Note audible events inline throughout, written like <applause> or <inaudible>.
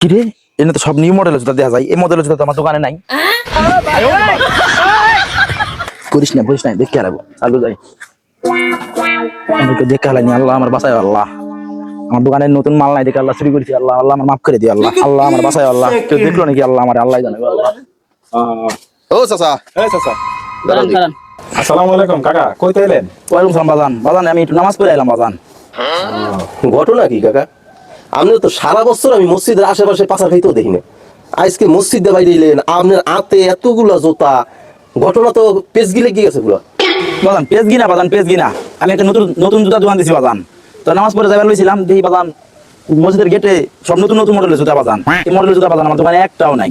কি রে এনে তো সব নিউ মডেলের জুতা দেওয়া যায়। এই মডেলের জুতা তো আমার দোকানে নাই। করিস না করিস না দেখে হারাবো। চালু যাই। আমাকে দেখে হারাইনি আল্লাহ আমার বাসায় আল্লাহ। আমার দোকানে নতুন মাল নাই দেখে আল্লাহ চুরি করেছি আল্লাহ আল্লাহ আমার মাফ করে দিও আল্লাহ। আল্লাহ আমার বাসায় আল্লাহ। কেউ দেখল নাকি আল্লাহ আমার আল্লাহ জানে আল্লাহ। ও চাচা। এই চাচা। আসসালামু আলাইকুম কাকা কইতে এলেন ওয়ালাইকুম সালাম বাজান। বাজান আমি একটু নামাজ পড়ে এলাম বাজান। ঘটনা কি কাকা? আপনি তো সারা বছর আমি মসজিদের আশেপাশে পাশা খাইতেও দেখি না আজকে মসজিদে বাইরে এলেন আপনার আতে এতগুলা জোতা ঘটনা তো পেজ গিলে কি গেছে পুরো। বাজান পেজ গিনা বাজান পেজ গিনা আমি একটা নতুন নতুন জুতা দোকান দিছি বাজান। তো নামাজ পড়ে যাবার লইছিলাম দেখি বাজান মসজিদের গেটে সব নতুন নতুন মডেলের জুতা বাজান। এই মডেলের জুতা বাজান আমার দোকানে একটাও নাই।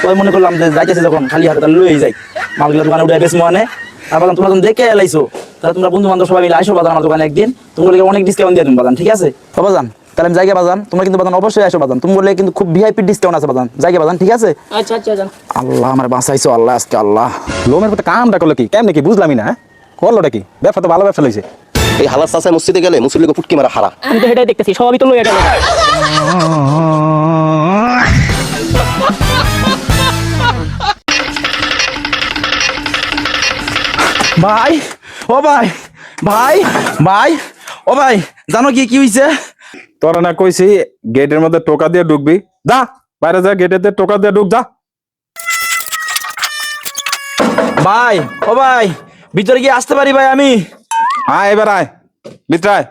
তো মনে করলাম যে যাইতেছি যখন খালি হাতে তাহলে লই যাই। মালগুলো দোকানে উঠে বেশ মনে আর বাজান তোমরা যখন দেখে এলাইছো তাহলে তোমরা বন্ধু বান্ধব সবাই মিলে আইসো বাজান আমার দোকানে একদিন। তোমাদেরকে অনেক ডিসকাউন্ট দিয়ে তুমি বাজান ঠিক আছে? তো বাজান তাহলে আমি জায়গা বাজান তোমরা কিন্তু বাজান অবশ্যই আসো বাজান। তুমি বললে কিন্তু খুব ভিআইপি ডিসকাউন্ট আছে বাজান। জায়গা বাজান ঠিক আছে? আচ্ছা আচ্ছা যান আল্লাহ আমার বাঁচাইছো আল্লাহ আজকে আল্লাহ। লোমের মতো কামটা করল কি? কেমনে কি বুঝলামই না হ্যাঁ? করলোটা কি? ব্যবসা তো ভালো ব্যবসা লইছে। এই হালার চাচায় মসজিদে গেলে মুসলিমকে ফুটকি মারা হারা। আমি তো সেটাই দেখতেছি সবই তো লইয়া গেল। ভাই ও ভাই ভাই ভাই ও ভাই জানো কি কি হইছে? তোরা না কইছি গেটের মধ্যে টোকা দিয়ে ঢুকবি। যা বাইরে যা গেটেতে টোকা দিয়ে ঢুক যা। ভাই ও ভাই ভিতরে গিয়ে আসতে পারি ভাই আমি? আয় এবার আয়। ভিতরে আয়।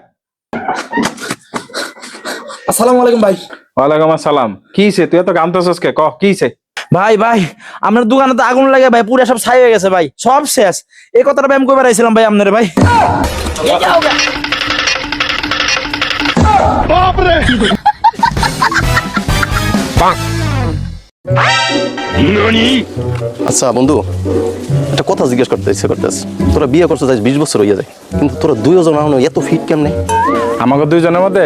আসসালামু আলাইকুম ভাই। ওয়ালাইকুম আসসালাম। কি হইছে? তুই এত গামতেছস কে? ক কি হইছে? ভাই ভাই আপনার দোকানে তো আগুন লাগে ভাই পুরো সব ছাই হয়ে গেছে ভাই সব শেষ। এই কথাটা ভাই আমি কই বেড়াইছিলাম ভাই আপনার ভাই। আচ্ছা বন্ধু একটা কথা জিজ্ঞেস করতে ইচ্ছে করতেছে। তোরা বিয়ে করতে যাই বিশ বছর হইয়া যায় কিন্তু তোরা দুইজন এখনও এত ফিট কেমনে? আমাকে দুইজনের মধ্যে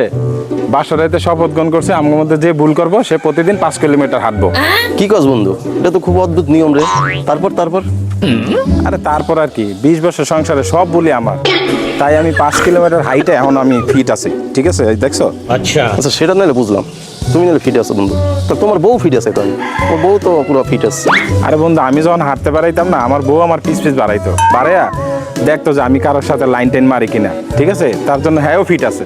বাসরাইতে শপথ গ্রহণ করছে আমার মধ্যে যে ভুল করব সে প্রতিদিন পাঁচ কিলোমিটার হাঁটবো। কি কাজ বন্ধু? এটা তো খুব অদ্ভুত নিয়ম রে। তারপর তারপর? আরে তারপর আর কি বিশ বছর সংসারে সব বলি আমার। তাই আমি পাঁচ কিলোমিটার হাইটে এখন আমি ফিট আছি। ঠিক আছে? দেখছ? আচ্ছা। আচ্ছা সেটা নাহলে বুঝলাম। তুমি নাহলে ফিট আছো বন্ধু। তা তোমার বউ ফিট আছে তো? ওর বউ তো পুরো ফিট আছে। আরে বন্ধু আমি যখন হাঁটতে পারাইতাম না আমার বউ আমার পিস পিস বাড়াইতো। বাড়াইয়া দেখতো যে আমি কারোর সাথে লাইন টেন মারি কিনা। ঠিক আছে? তার জন্য হ্যাঁও ফিট আছে।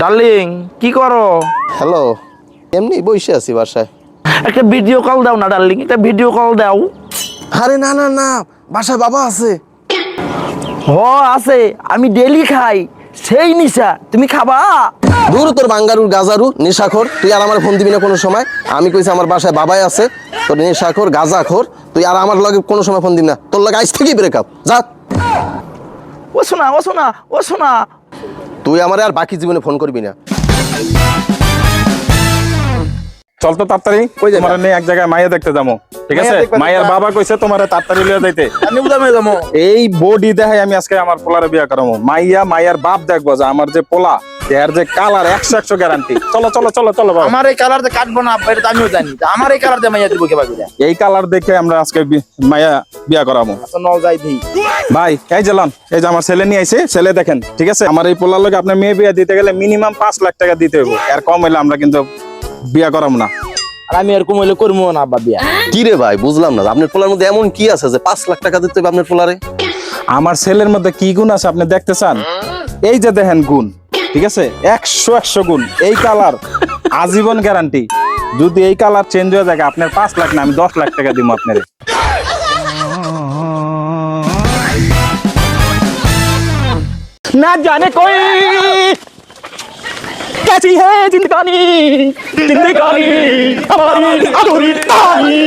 ডার্লিং কি করো? হ্যালো এমনি বসে আছি বাসায়। একটা ভিডিও কল দাও না ডার্লিং একটা ভিডিও কল দাও। আরে না না না বাসায় বাবা আছে। হ আছে। আমি ডেলি খাই। সেই নিশা তুমি খাবা? দূর তোর বাঙ্গারুর গাজারু নেশাখোর। তুই আর আমার ফোন দিবি না কোনো সময়। আমি কইছি আমার বাসায় বাবাই আছে। তোর নেশাখোর গাজাখোর। তুই আর আমার লগে কোনো সময় ফোন দিবি না। তোর লগে আইস থেকেই ব্রেকআপ যা। ও শোনা ও শোনা ও শোনা। তুই আমার আর বাকি জীবনে ফোন করবি না। চল তো তাড়াতাড়ি তোমার নিয়ে এক জায়গায় মাইয়া দেখতে যাব ঠিক আছে? মায়ের বাবা কইছে তোমার তাড়াতাড়ি লিয়ে যাইতে। আমি উদামে যাব। এই বডি দেখাই আমি আজকে আমার পোলারে বিয়া করাবো মাইয়া মাইয়ার বাপ দেখব যে আমার যে পোলা এর যে কালার একশো একশো গ্যারান্টি চলো চলো চলো চলো বাবা। আমার এই কালার কাটবো না এটা তো আমিও জানি। আমার এই কালার দিয়ে মাইয়া দিব কে এই কালার দেখে আমরা আজকে মাইয়া বিয়া করাবো আচ্ছা যাই দিই। ভাই এই যে লন এই যে আমার ছেলে নিয়ে আইছে ছেলে দেখেন ঠিক আছে? আমার এই পোলার লোক আপনার মেয়ে বিয়া দিতে গেলে মিনিমাম পাঁচ লাখ টাকা দিতে হবে আর কম হইলে আমরা কিন্তু বিয়া করাম না। আর আমি এরকম হইলে করব না আব্বা বিয়া। কি রে ভাই বুঝলাম না। আপনার পোলার মধ্যে এমন কি আছে যে পাঁচ লাখ টাকা দিতে হবে আপনার পোলারে? আমার ছেলের মধ্যে কি গুণ আছে আপনি দেখতে চান? এই যে দেখেন গুণ ঠিক আছে? একশো একশো গুণ এই কালার আজীবন গ্যারান্টি যদি এই কালার চেঞ্জ হয়ে যায় আপনার পাঁচ লাখ না আমি দশ লাখ টাকা দিব আপনার। না জানে कोई कैसी है जिंदगानी जिंदगानी हमारी अधूरी कहानी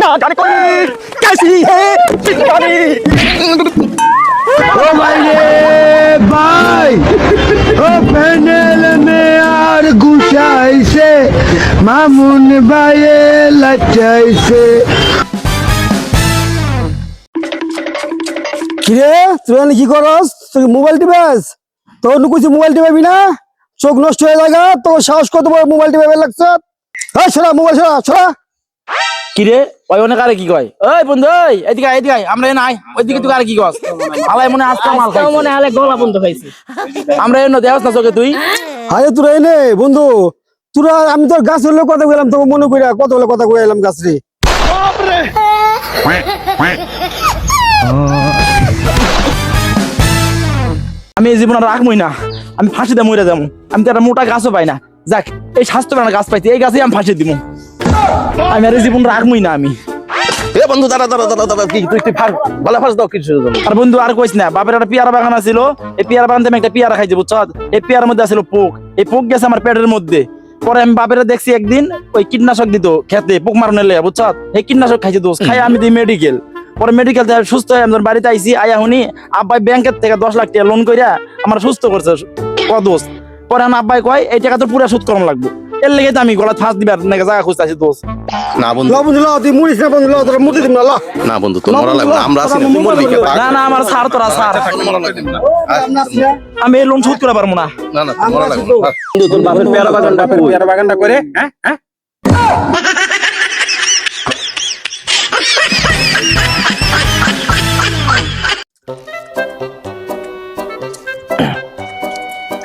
ना जाने कोई कैसी है जिंदगानी ও ভাই রে ভাই ও প্যানেল মে আর গুছাইছে মামুন ভাইয়ে লাচাইছে কিরে তুই এখানে কি করস তুই মোবাইল টিপাস তোর নুকুছি মোবাইল টিপাবি না চোখ নষ্ট হয়ে লাগা তোর সাহস কত বড় মোবাইল টিপাবে লাগছে? হ্যাঁ ছোড়া মোবাইল ছোড়া ছোড়া কিরে ওই অনেক আরে কি কয়? ওই বন্ধু ওই এদিকে আয়, এদিকে আয়, আমরা এ নাই ওইদিকে তুই আরে কি কস? আলাই মনে মাল মনে হলে গলা বন্ধ আমরা এনে না চোখে তুই। আরে তোরা এনে বন্ধু তোরা আমি তোর গাছ হলে কথা কইলাম তোকে মনে কইরা কত হলে কথা কইলাম গাছ রে। <laughs> আমি এই জীবন আর রাখবই না। আমি ফাঁসিতে মরে যাব। আমি তো একটা মোটা গাছও পাই না। যাক এই স্বাস্থ্য গাছ পাইছি এই গাছেই আমি ফাঁসি দিব। আমি আর এই জীবন রাখবই না আমি। এ বন্ধু দাঁড়া দাঁড়া দাঁড়া দাঁড়া কি তুই তুই ফার বলা ফার্স দাও কিছু আর বন্ধু আর কইস না বাপের একটা পেয়ারা বাগান আছিল। এই পেয়ারা বাগান আমি একটা পেয়ারা খাইছি বুঝছ? এই পেয়ারার মধ্যে আছিল পোক। এই পোক গেছে আমার পেটের মধ্যে। পরে আমি বাপের দেখছি একদিন ওই কীটনাশক দিত খেতে পোক মারনে লে বুঝছ? এই কীটনাশক খাইছি দোষ খাই আমি দিই মেডিকেল পরে মেডিকেল থেকে সুস্থ হয়ে আমি বাড়িতে আইছি আয়া হুনি আব্বাই ব্যাংকের থেকে দশ লাখ টাকা লোন কইরা আমার সুস্থ করছে। দোষ? পরে আমার আব্বাই কয় এই টাকা তো পুরো সুদ করাম লাগবো। এর লেগে তো আমি গলা ফাঁস দিবার নাকি জায়গা খুঁজতে দোষ। না বন্ধু। ল বন্ধু ল তুই মুড়িস না বন্ধু তোরা দিম না ল। না বন্ধু তোর মরা লাগবে আমরা আছি না, মরবি কে না না আমার সার তোরা সার না। আমি এই লোন শোধ করে পারব না। না না তোর মরা লাগবে বন্ধু তোর বাপের পেয়ারা বাগানটা পেয়ারা বাগানটা করে হ্যাঁ হ্যাঁ।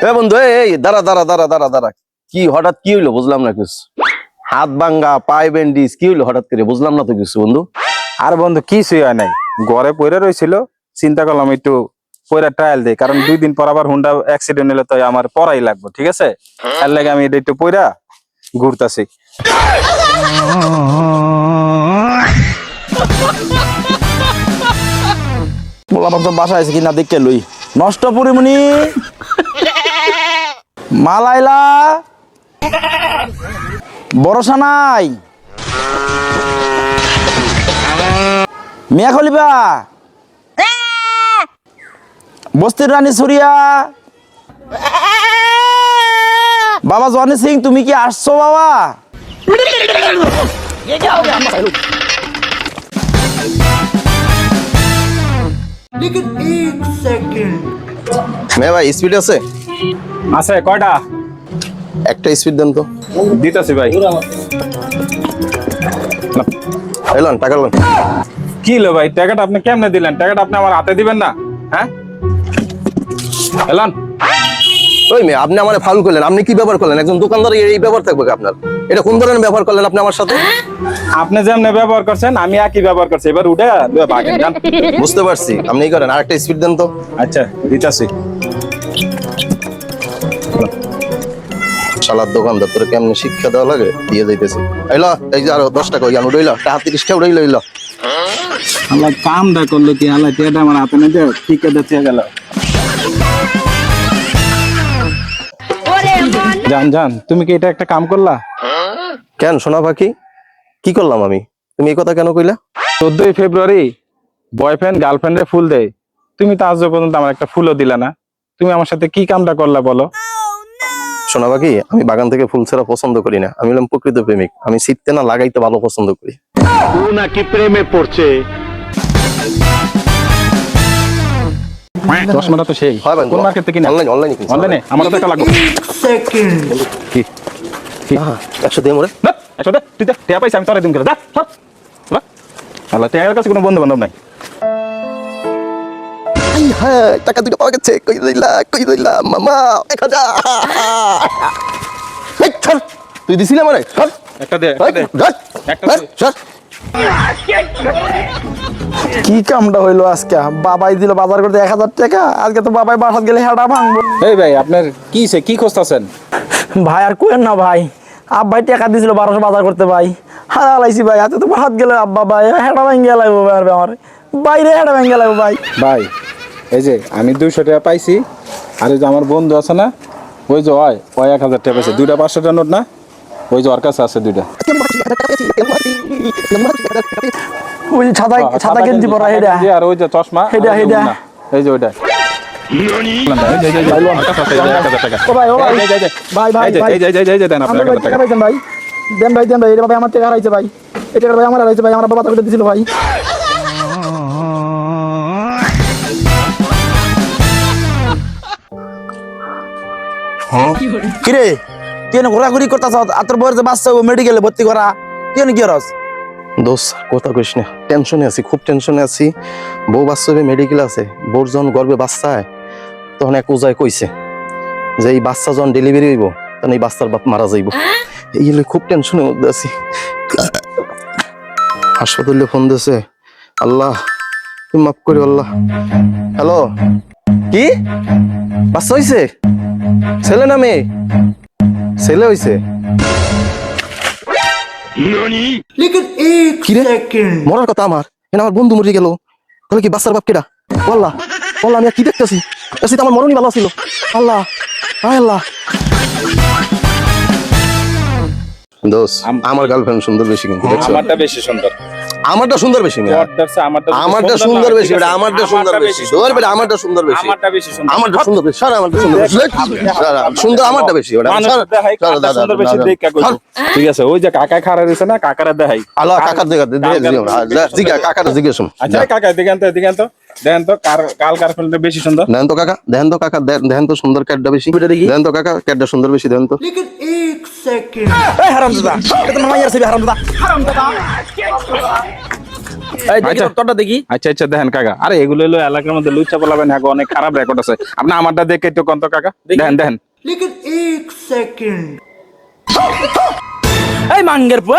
এ বন্ধু এই, দাঁড়া দাঁড়া দাঁড়া দাঁড়া দাঁড়া। কি হঠাৎ কি হইল? বুঝলাম না কিছু। হাত ভাঙ্গা পায়ে ব্যান্ডিজ কি হইল হঠাৎ করে? বুঝলাম না তো কিছু বন্ধু। আর বন্ধু কিছুই হয় নাই। ঘরে পড়ে রয়েছিল চিন্তা করলাম একটু পয়রা ট্রায়াল দেই কারণ দুই দিন পর আবার হুন্ডা অ্যাক্সিডেন্ট হলে তো আমার পড়াই লাগবে ঠিক আছে? তার লাগে আমি এটা একটু পয়রা ঘুরতাছি। বললাম তো বাসায় আছে কিনা দেখে লই। নষ্ট পরিমণি মালাইলা ভরসা নাই। মিয়া খলিবা বস্তির রানী সুরিয়া। বাবা জনি সিং তুমি কি আসছো বাবা? মে ভাই স্পিড আছে? আছে কয়টা? একটা স্পিড দেন তো। দিতেছি ভাই। এলন টাকা লোন। কি লো ভাই টাকাটা আপনি কেমনে দিলেন? টাকাটা আপনি আমার হাতে দিবেন না? হ্যাঁ? এলান ওই মেয়ে আপনি আমার ফাউল করলেন আপনি কি ব্যবহার করলেন? একজন দোকানদার এই ব্যবহার থাকবে আপনার? এটা কোন ধরনের ব্যবহার করলেন আপনি আমার সাথে? আপনি যেমনে ব্যবহার করছেন আমি একই ব্যবহার করছি। এবার উঠে ভাগেন বুঝতে পারছি আপনি করেন আরেকটা স্পিড দেন তো। আচ্ছা দিতেছি। শালার দোকানদার তোর কেমনে শিক্ষা দেওয়া লাগে? দিয়ে যাইতেছি। এই যে আরও দশ টাকা ওই উড়ইল টাকা তিরিশ টাকা উড়ইল ইলো আমার কামটা করল কি? আল্লাহ আমার হাতে ঠিক দিতে গেল। জান জান তুমি কি এটা একটা কাম করলা? কেন সোনা পাখি? কি করলাম আমি? তুমি এই কথা কেন কইলা? চোদ্দই ফেব্রুয়ারি বয়ফ্রেন্ড গার্লফ্রেন্ডে ফুল দেয়। তুমি তো আজ পর্যন্ত আমার একটা ফুলও দিলা না। তুমি আমার সাথে কি কামটা করলা বলো? সোনা পাখি আমি বাগান থেকে ফুল ছাড়া পছন্দ করি না। আমি হলাম প্রকৃত প্রেমিক। আমি শীততে না লাগাইতে ভালো পছন্দ করি। নাকি প্রেমে পড়ছে। চশমাটা তো সেই। কোন মার্কেট থেকে অনলাইন অনলাইনে অনলাইনে আমার তো একটা লাগবে। কি? কি একশো দিয়ে মরে। একশো দে, তুই দে, টেয়া পাইছি আমি তোরে দিন করে, যা, সর, যা। আল্লাহ, টেয়ার কাছে কোনো বন্ধু বান্ধব নাই। হ্যাঁ টাকা দুটো পাওয়া গেছে। কই দিলা কই দিলা মামা এক হাজার। তুই দিছিলি আমারে? ছাড়। একটা দে একটা এই, দে। ছাড়। একটা ছাড়, দে। ছাড়। কি কামটা হইল আজকে? বাবাই দিল বাজার করতে এক হাজার টাকা। আজকে তো বাবাই বাসাত গেলে হেঁটা ভাঙবো। এই ভাই আপনার কি সে কি খুঁজতেছেন? ভাই আর কোয়েন না ভাই। আব্বাই টাকা দিছিল বারোশো বাজার করতে ভাই। হারা লাইছি ভাই হাতে তো হাত গেলে আব্বা ভাই হেঁটা ভেঙে লাগবো ভাই আর আমার বাইরে হেঁটা ভেঙে লাগবো ভাই। ভাই এই যে আমি দুইশো টাকা পাইছি আর এই যে আমার বন্ধু আছে না ওই যে ওই ওই এক হাজার টাকা পাইছে দুইটা পাঁচশো টাকা নোট না ওই যে ওর কাছে আছে দুইটা ওই যে ছাতা ছাতা কিনছি পড়া হেডা গেঞ্জি আর ওই যে চশমা হেডা, ওই হেডা। এই যে ওইটা ভাই, দেন ভাই দেন ভাই এটা ভাই আমার টাকা হারাইছে ভাই এটা ভাই আমার হারাইছে ভাই আমার বাবা টাকা দিছিল ভাই কিরে? তুই এনে ঘোরাঘুরি করতেছ? আর তোর বউয়ের যে বাচ্চা ও মেডিকেলে ভর্তি করা এনে কি রস দোষ কথা কইস না টেনশনে আছি খুব টেনশনে আছি। বউ বাচ্চা মেডিকেল আছে বউর যখন গর্বে বাচ্চা হয় তখন এক ওজায় কইছে যে এই বাচ্চা যখন ডেলিভারি হইব তখন এই বাচ্চার বাপ মারা যাইব। এই হলে খুব টেনশনের মধ্যে আছি। হাসপাতালে ফোন দিয়েছে আল্লাহ তুমি মাফ করি আল্লাহ। হ্যালো? কি? বাচ্চা হইছে? ছেলে না মেয়ে? ছেলে হইছে। মরার কথা আমার। আমার বন্ধু মরে গেল। তাহলে কি বাচ্চার বাপ কেডা? বল্লা বল্লা আমি আর কি দেখতেছি? তো আমার মরণই ভালো ছিল আল্লাহ আয় আল্লাহ। দোষ আমার গার্লফ্রেন্ড সুন্দর বেশি কিন্তু আমারটা বেশি সুন্দর। আমারটা সুন্দর বেশি আমারটা সুন্দর বেশি আমারটা সুন্দর বেশি ধর বেটা আমারটা সুন্দর বেশি। আমারটা বেশি সুন্দর। আমারটা সুন্দর বেশি সারা আমারটা সুন্দর বেশি। সুন্দর আমারটা বেশি সুন্দর। ঠিক আছে ওই যে কাকা খারা রয়েছে না কাকারা দেখাই। আল্লাহ কাকার দেখা দেখা কাকার- দিকে কাকাটা জিজ্ঞেস আচ্ছা কাকা দেখেন তো দেখেন তো দেখেন তো কাল কার ফিল্মটা বেশি সুন্দর? দেন তো কাকা দেন তো কাকা দেন তো সুন্দর ক্যাটটা বেশি। ওইটা দেখি। দেন তো কাকা ক্যাটটা সুন্দর বেশি দেন তো। এই হারামজাদা এটা তো মামাইয়ার ছবি হারামজাদা হারামজাদা দেখি আচ্ছা। দেখি। আচ্ছা আচ্ছা দেখেন কাকা। আরে এগুলো হলো এলাকার মধ্যে লুচ্চা বলাবেন হ্যাঁ অনেক খারাপ রেকর্ড আছে। আপনি আমারটা দেখে একটু কন্ত কাকা। দেখেন দেখেন এই মাঙ্গের পো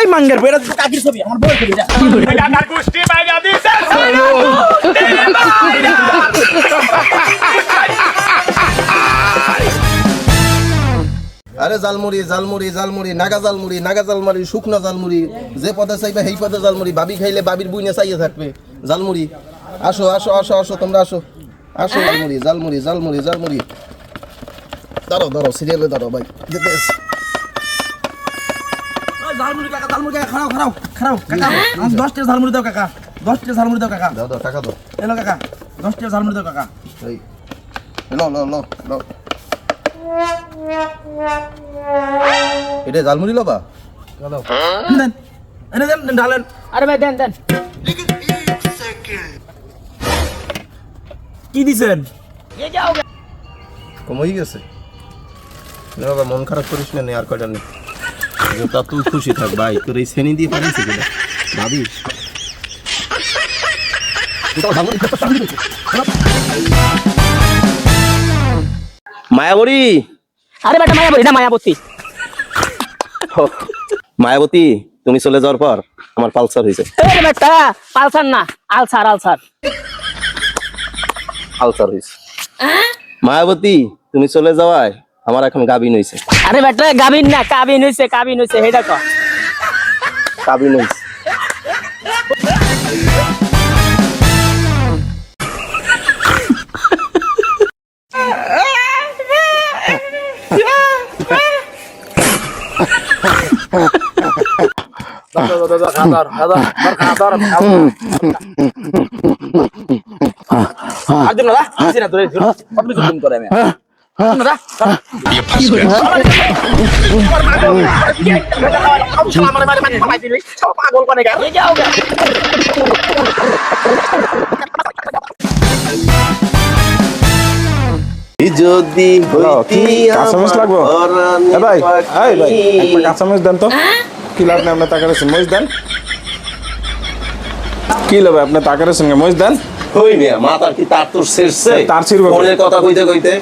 এই মাঙ্গের কাকির ছবি আমার ছবি। আরে জালমুড়ি জালমুড়ি জালমুড়ি নাগা জালমুড়ি নাগা জালমুড়ি শুকনা জালমুড়ি যে পদে চাইবে সেই পদে জালমুড়ি বাবি খাইলে বাবির বুইনে চাইয়ে থাকবে। জালমুড়ি আসো আসো আসো আসো তোমরা আসো। আসো জালমুড়ি জালমুড়ি জালমুড়ি জালমুড়ি। ধরো ধরো সিরিয়ালে ধরো ভাই। যেতে ঝালমুড়ি কাকা ঝালমুড়ি কাকা ঝালমুড়ি দাও কাকা দশটা ঝালমুড়ি দাও কাকা। দাও দাও টাকা দাও। এলো কাকা দশটা ঝালমুড়ি দাও কাকা। এই লো লো লো লো এটা জালমুড়ি লবা? দেন এনে দেন দেন, ঢালেন। আরে ভাই দেন দেন। কি দিছেন? কম হয়ে গেছে। বাবা মন খারাপ করিস না নে আর কয়টা নেই তা তুই খুশি থাক ভাই তোর এই শ্রেণি দিয়ে পারিস কিনা ভাবিস মায়াবরী আরে বেটা মায়াবতী না মায়াবতী। মায়াবতী তুমি চলে যাওয়ার পর আমার পালসার হয়েছে। বেটা পালসার না আলসার আলসার। আলসার হয়েছে। মায়াবতী তুমি চলে যাওয়ায় আমার এখন গাবিন হয়েছে। আরে বেটা গাবিন না কাবিন হইছে কাবিন হইছে হেডা ক গাবিন হয়েছে আর দিন না তোরে দিন করে আমি পাগল কোনে যদি কাঁচামরিচ লাগবো? এ ভাই এই ভাই একটা কাঁচামরিচ দেন তো কি লাভ নেই আপনার টাকা রয়েছেন মরিচ দেন কি লাভ আপনার টাকা রয়েছেন মরিচ দেন হই মিয়া মাথার কি তার তোর শেষছে তার ছিঁড়বো। ফোনের কথা কইতে কইতে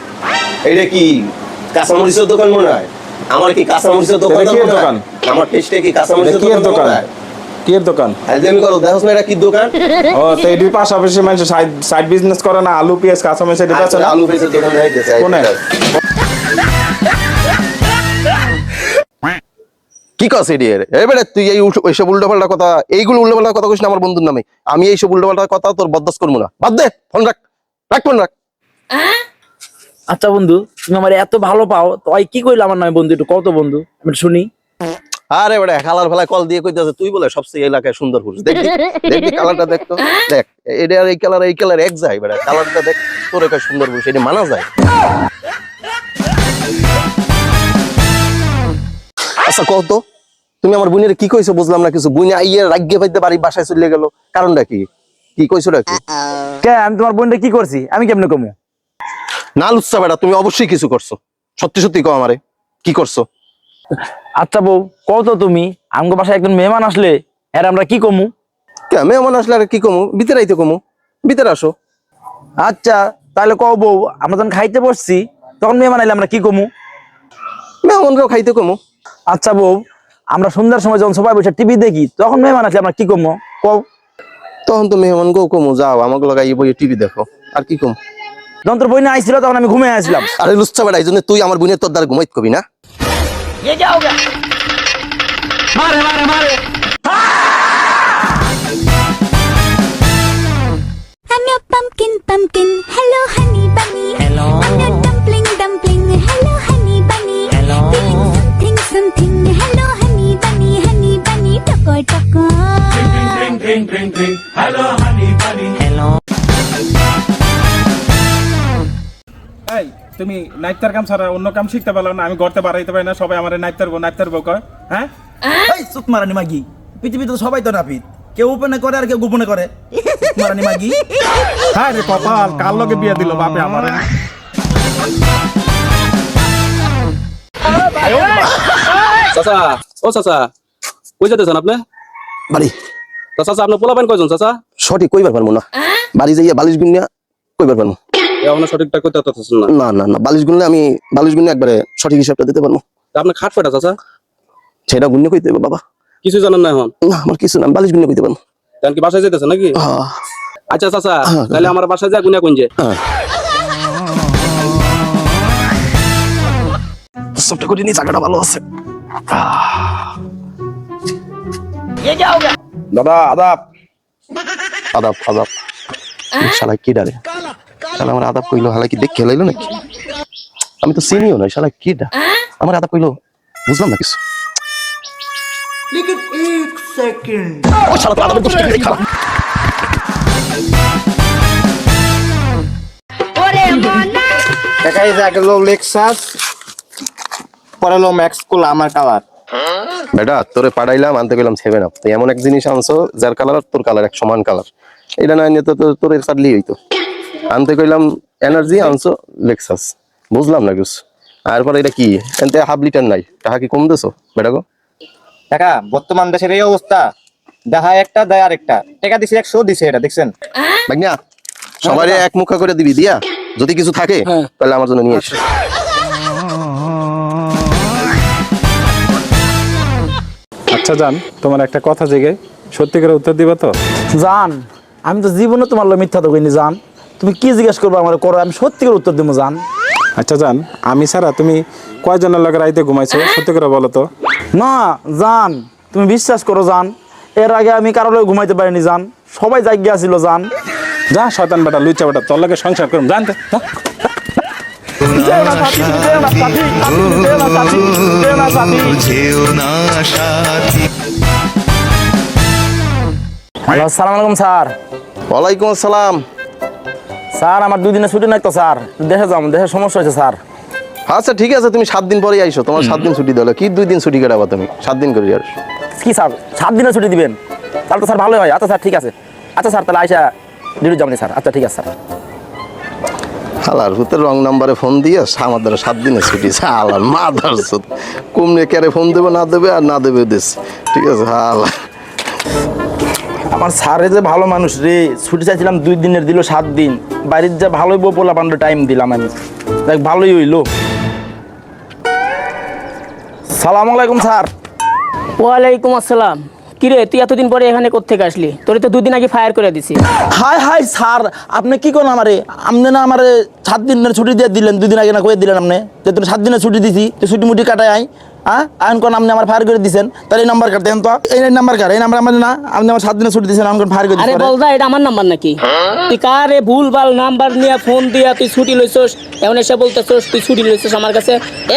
এটা কি কাঁচামরিচের দোকান মনে হয় আমার কি কাঁচামরিচের দোকান হয়? দোকান? আমার টেস্টে কি কাঁচা কাঁচামরিচের দোকান কিয়ের দোকান করো না এটা কি দোকান ও তো এটির পাশাপাশি মানুষ সাইড সাইড বিজনেস করে না আলু পেঁয়াজ কাঁচামরিচ এটি বেচে আলু পেঁয়াজের দোকান কোনে? কি কস এডি এবারে তুই এই এইসব উল্টো পাল্টা কথা এইগুলো উল্টো পাল্টা কথা কইস না আমার বন্ধুর নামে। আমি এইসব উল্টো পাল্টা কথা তোর বরদাস্ত করব না। বাদ দে ফোন রাখ। রাখ ফোন রাখ। আচ্ছা বন্ধু তুমি আমার এত ভালো পাও তো কি কইলো আমার নামে বন্ধু? একটু কত বন্ধু আমি শুনি। আরে বেটা কালার ফেলায় কল দিয়ে কইতেছে তুই বলে সবচেয়ে এলাকায় সুন্দর পুরুষ। দেখবি দেখবি কালারটা দেখ তো। দেখ এটা আর এই কালার এই কালার এক যায় বেটা। কালারটা দেখ তোর একা সুন্দর পুরুষ এটা মানা যায়। আচ্ছা কত তুমি আমার বোনের কি কইছো বুঝলাম না কিছু। বোনে আইয়ে রাগ্যে পাইতে বাড়ি বাসায় চলে গেল। কারণটা কি? কি কইছো কি? কে আমি তোমার বোনটা কি করছি? আমি কেমনে কমু? না লুচ্ছা বেটা তুমি অবশ্যই কিছু করছ। সত্যি সত্যি কও আমারে কি করছ? আচ্ছা বউ কত তুমি আমগো বাসায় একজন মেহমান আসলে হ্যাঁ আমরা কি কমু? কে মেহমান আসলে আর কি কমু? ভিতরে আইতে কমু। ভিতরে আসো। আচ্ছা তাহলে কও বউ আমরা যখন খাইতে বসছি তখন মেহমান আইলে আমরা কি কমু? মেহমানরাও খাইতে কমু। আচ্ছা বউ আমরা সন্ধ্যার সময় যখন সবাই বসে টিভি দেখি তখন মেহমান আসলে আমরা কি কমু কও তখন তো মেহমান গো কমো যাও আমাকে লাগাই বই টিভি দেখো আর কি কম যখন তোর বই না আইছিল তখন আমি ঘুমিয়ে আসলাম আরে লুচ্চা বেড়া এই জন্য তুই আমার বোনের তোর দ্বারা ঘুমাইত কবি না I'm your pumpkin, pumpkin. Hello, honey bunny. Hello. I'm your dumpling, dumpling. Hello, honey bunny. Hello. Toko. এই তুমি নাইতার কাম ছাড়া অন্য কাম শিখতে পারল না আমি গড়তে বাড়াইতে পারি না সবাই আমার নাইতার বউ নাইতার বউ কয় হ্যাঁ? এই সুত মারানি মাগি পৃথিবীতে তো সবাই তো নাপিত কেউ উপনে করে আর কেউ গোপনে করে। মারানি মাগি। হ্যাঁ রে কপাল কার লগে বিয়ে দিল বাপে আমারে? চাচা ও চাচা কই যেতেছেন আপনি? বাড়ি তা চাচা আপনি পোলাবেন কয়জন চাচা? সঠিক কইবার পারব না। বাড়ি যাইয়া বালিশ গুনিয়া কইবার পারব এখন সঠিকটা করতে পারতেছেন না। না না না বালিশ গুনলে আমি বালিশ গুনলে একবারে সঠিক হিসাবটা দিতে পারব তা আপনার খাট কয়টা চাচা? সেটা গুনিয়ে কইতে হবে বাবা। কিছু জানেন না এখন? না আমার কিছু না বালিশ গুনিয়ে কইতে পারব তেন কি বাসায় যেতেছেন নাকি? আহ, আচ্ছা চাচা তাহলে আমার বাসায় যা গুনিয়া হ্যাঁ। সবটা করে জায়গাটা ভালো আছে। দাদা আদাব। আদাব আদাব। শালা কি ডারে শালা আমার আদাব কইলো হালা কি দেখে লাইলো নাকি? আমি তো চিনিও না শালা কি ডা আমার আদাব কইলো বুঝলাম না কিছু। ও শালা তো আদাবের দোষটা কি খারাপ। দেখাই যে আগে লো লেক্সাস পরে লো ম্যাক্স কোলা আমার কালার। বেটা তোরে পাঠাইলাম আনতে গেলাম সেভেন আপ তুই এমন এক জিনিস আনছো যার কালার তোর কালার এক সমান কালার এটা না তো তোর- কাটলি হইতো। আনতে কইলাম এনার্জি আনছো লেক্সাস বুঝলাম না কিছু। আর পরে এটা কি? এনতে হাফ লিটার নাই। টাকা কি কম দেছো বেটা গো? দেখা বর্তমান দেশের এই অবস্থা। দেখা একটা দেয় আরেকটা। টাকা দিছে একশো দিছে এটা দেখছেন? ভাগ্না সবাই এক মুখা করে দিবি দিয়া? যদি কিছু থাকে তাহলে আমার জন্য নিয়ে এসো আচ্ছা জান তোমার একটা কথা জেগে। সত্যি করে উত্তর দিবা তো? জান আমি তো জীবনে তোমার লোক মিথ্যা তো কইনি জান। তুমি কি জিজ্ঞেস করব আমার? করো আমি সত্যি করে উত্তর দেবো জান। আচ্ছা জান আমি ছাড়া তুমি কয়জনের লগে রাইতে ঘুমাইছো? সত্যি করে বলো তো। না জান তুমি বিশ্বাস করো জান। এর আগে আমি কারও লগে ঘুমাইতে পারিনি জান। সবাই জায়গা ছিল জান। যা শয়তান বেটা লুচা বেটা তোর লগে সংসার করুম জানতে হ্যালো সালাম আলাইকুম স্যার ওয়ালাইকুম আসসালাম। স্যার আমার দুই দিনের ছুটি নাই তো স্যার দেখে যাম দেশের সমস্যা হয়েছে স্যার আচ্ছা ঠিক আছে তুমি সাত দিন পরে আইসো। তোমার সাত দিন ছুটি দিলে। কি দুই দিন ছুটি কাটাবা তুমি? সাত দিন করে আর। কি স্যার সাত দিনের ছুটি দিবেন? তাহলে তো স্যার ভালোই হয়। আচ্ছা স্যার ঠিক আছে। আচ্ছা স্যার তাহলে আইসা ডিউটি যাবনি স্যার আচ্ছা ঠিক আছে স্যার হালার হুতের রং নাম্বারে ফোন দিয়ে আমার দ্বারা সাত দিনের ছুটি। হালার মা ধরছ কুমড়ে ক্যারে ফোন দেবে না দেবে আর না দেবে দেশ ঠিক আছে হালা আমার স্যারে যে ভালো মানুষ রে ছুটি চাইছিলাম দুই দিনের দিল সাত দিন। বাড়ির যা ভালোই বউ পোলা পান্ড টাইম দিলাম আমি। দেখ ভালোই হইল। সালাম আলাইকুম স্যার। ওয়ালাইকুম আসসালাম। কিরে, তুই এতদিন পরে এখানে কোথেকে আসলি? তোরে তো দুদিন আগে ফায়ার করে দিছি। হাই হাই স্যার, আপনি কি করেন আমারে? আপনি না আমারে সাত দিনের ছুটি দিয়ে দিলেন, দুদিন আগে না কয়ে দিলেন আপনি। যে তোর সাত দিনের ছুটি দিছি তো ছুটি মুটি কাটায় আই হ্যাঁ? আইন কোন আপনি আমার ফায়ার করে দিছেন তাহলে এই নাম্বার কাটতেন তো? এই নাম্বার কার? এই নাম্বার আমার না আপনি আমার সাত দিনের ছুটি দিয়েছেন আমি ফায়ার করে আরে বলদা এটা আমার নাম্বার নাকি? তুই কারে ভুল ভালো নাম্বার নিয়ে ফোন দিয়া তুই ছুটি লইছস? এমন এসে বলতেছস তুই ছুটি লইছস আমার কাছে?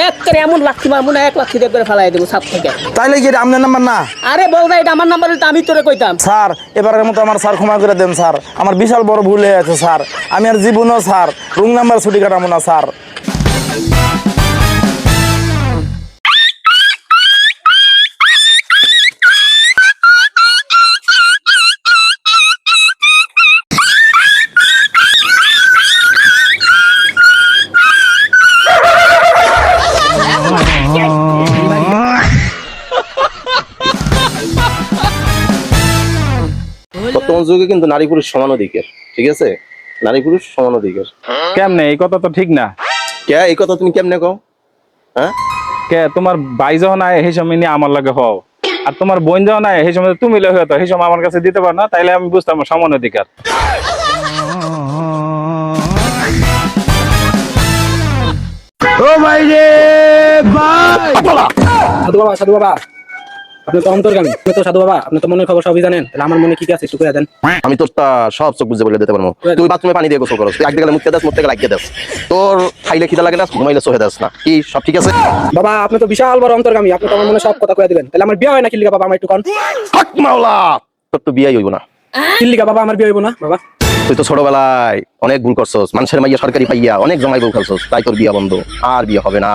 এক করে এমন লাঠি মারবো না এক লাঠি দিয়ে করে ফেলাই দেবো সাত থেকে। তাইলে কি এটা আপনার নাম্বার না? আরে বলদা এটা আমার নাম্বার হলে তো আমি তোরে কইতাম। স্যার এবারের মতো আমার স্যার ক্ষমা করে দেন স্যার। আমার বিশাল বড় ভুল হয়ে গেছে স্যার। আমি আর জীবনও স্যার রুং নাম্বার ছুটি কাটাবো না স্যার। বর্তমান যুগে কিন্তু নারী পুরুষ সমান অধিকার ঠিক আছে? নারী পুরুষ সমান অধিকার। কেমনে? এই কথা তো ঠিক না। কে? এই কথা তুমি কেমনে কও? হ্যাঁ? কে? তোমার ভাই যখন আয় সেই সময় নিয়ে আমার লাগে হও। আর তোমার বোন যখন আয় সেই সময় তুমি লে হতো সেই সময় আমার কাছে দিতে পারো না তাইলে আমি বুঝতাম সমান অধিকার। ও ভাই রে ভাই! সাধু বাবা সাধু বাবা আপনি তো অন্তর্গামী আপনি তো সাধু বাবা আপনি তো মনের খবর সবই জানেন তাহলে আমার মনে কি কি আছে একটু করে দেন। আমি তোর তা সব চোখ বুঝে বলে দিতে পারব। তুই বাথরুমে পানি দিয়ে গোসল করস তুই একদিকে গেলে মুখতে দাস মুখতে লাগিয়ে দাস। তোর খাইলে খিদা লাগে না ঘুমাইলে চোখে দাস না। কি সব ঠিক আছে? বাবা আপনি তো বিশাল বড় অন্তর্গামী আপনি তো আমার মনে সব কথা কয়ে দিবেন। তাহলে আমার বিয়ে হয় না কিল্লিকা বাবা আমার একটু কন? হক মাওলা! তোর তো বিয়াই হইব না। কিল্লিকা বাবা আমার বিয়ে হইব না বাবা? তুই তো ছোটবেলায় অনেক ভুল করছস মানুষের মাইয়া সরকারি পাইয়া অনেক জমাই বউ খেলছস তাই তোর বিয়া বন্ধ আর বিয়ে হবে না।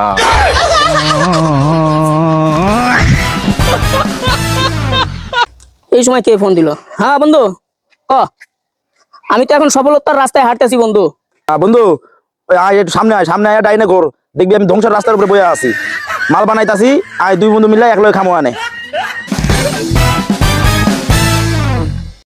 এই সময় কে ফোন দিল? হ্যাঁ বন্ধু, ক? আমি তো এখন সফলতার রাস্তায় হাঁটতেছি, বন্ধু। বন্ধু একটু সামনে আয় সামনে আয়, ডাইনে কর দেখবি আমি ধ্বংসের রাস্তার উপরে বয়ে আছি। মাল বানাইতাছি, আয় দুই বন্ধু মিলে এক লগে খামো আনে